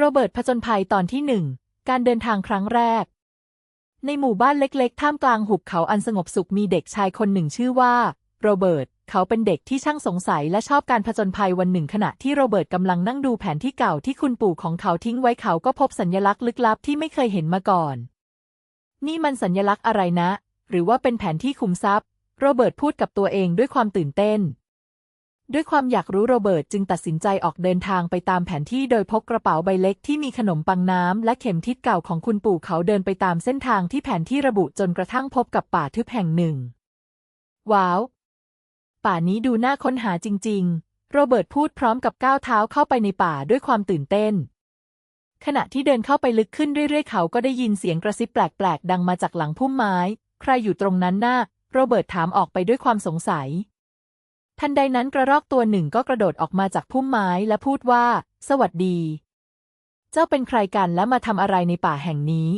โรเบิร์ตผจญภัยตอนที่หนึ่ง การเดินทางครั้งแรก ในหมู่บ้านเล็กๆ ท่ามกลางหุบเขาอันสงบสุขมีเด็กชายคนหนึ่งชื่อว่า โรเบิร์ต เขาเป็นเด็กที่ช่างสงสัยและชอบการผจญภัยวันหนึ่งขณะที่โรเบิร์ตกำลังนั่งดูแผนที่เก่าที่คุณปู่ของเขาทิ้งไว้เขาก็พบสัญลักษณ์ลึกลับที่ไม่เคยเห็นมาก่อน นี่มันสัญลักษณ์อะไรนะ หรือว่าเป็นแผนที่คุมทรัพย์ โรเบิร์ตพูดกับตัวเองด้วยความตื่นเต้น ด้วยความอยากรู้โรเบิร์ตจึงตัดสินใจออกเดินทางไปตามแผนที่โดยพกกระเป๋าใบเล็กที่มีขนมปังน้ำและเข็มทิศเก่าของคุณปู่เขาเดินไปตามเส้นทางที่แผนที่ระบุจนกระทั่งพบกับป่าทึบแห่งหนึ่ง ว้าว ป่านี้ดูน่าค้นหาจริง ๆ โรเบิร์ตพูดพร้อมกับก้าวเท้าเข้าไปในป่าด้วยความตื่นเต้น ขณะที่เดินเข้าไปลึกขึ้นเรื่อยๆ เขาก็ได้ยินเสียงกระซิบแปลกๆ ดังมาจากหลังพุ่มไม้ ใครอยู่ตรงนั้นน่าโรเบิร์ตถามออกไปด้วยความสงสัย ทันใดนั้นกระรอกตัวหนึ่งก็กระโดดออกมาจากพุ่มไม้และพูดว่า สวัสดี เจ้าเป็นใครกันและมาทำอะไรในป่าแห่งนี้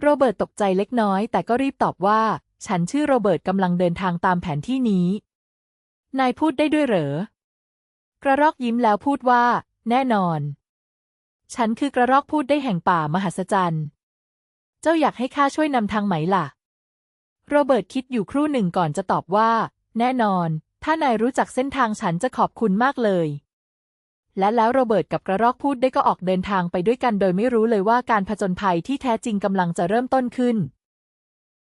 โรเบิร์ตตกใจเล็กน้อย แต่ก็รีบตอบว่า ฉันชื่อโรเบิร์ตกำลังเดินทางตามแผนที่นี้ นายพูดได้ด้วยเหรอ กระรอกยิ้มแล้วพูดว่า แน่นอน ฉันคือกระรอกพูดได้แห่งป่ามหัศจรรย์ เจ้าอยากให้ข้าช่วยนำทางไหมล่ะ โรเบิร์ตคิดอยู่ครู่หนึ่งก่อนจะตอบว่า แน่นอน ถ้านายรู้จักเส้นทางฉันจะขอบคุณมากเลย และแล้วโรเบิร์ตกับกระรอกพูดได้ก็ออกเดินทางไปด้วยกันโดยไม่รู้เลยว่าการผจญภัยที่แท้จริงกำลังจะเริ่มต้นขึ้น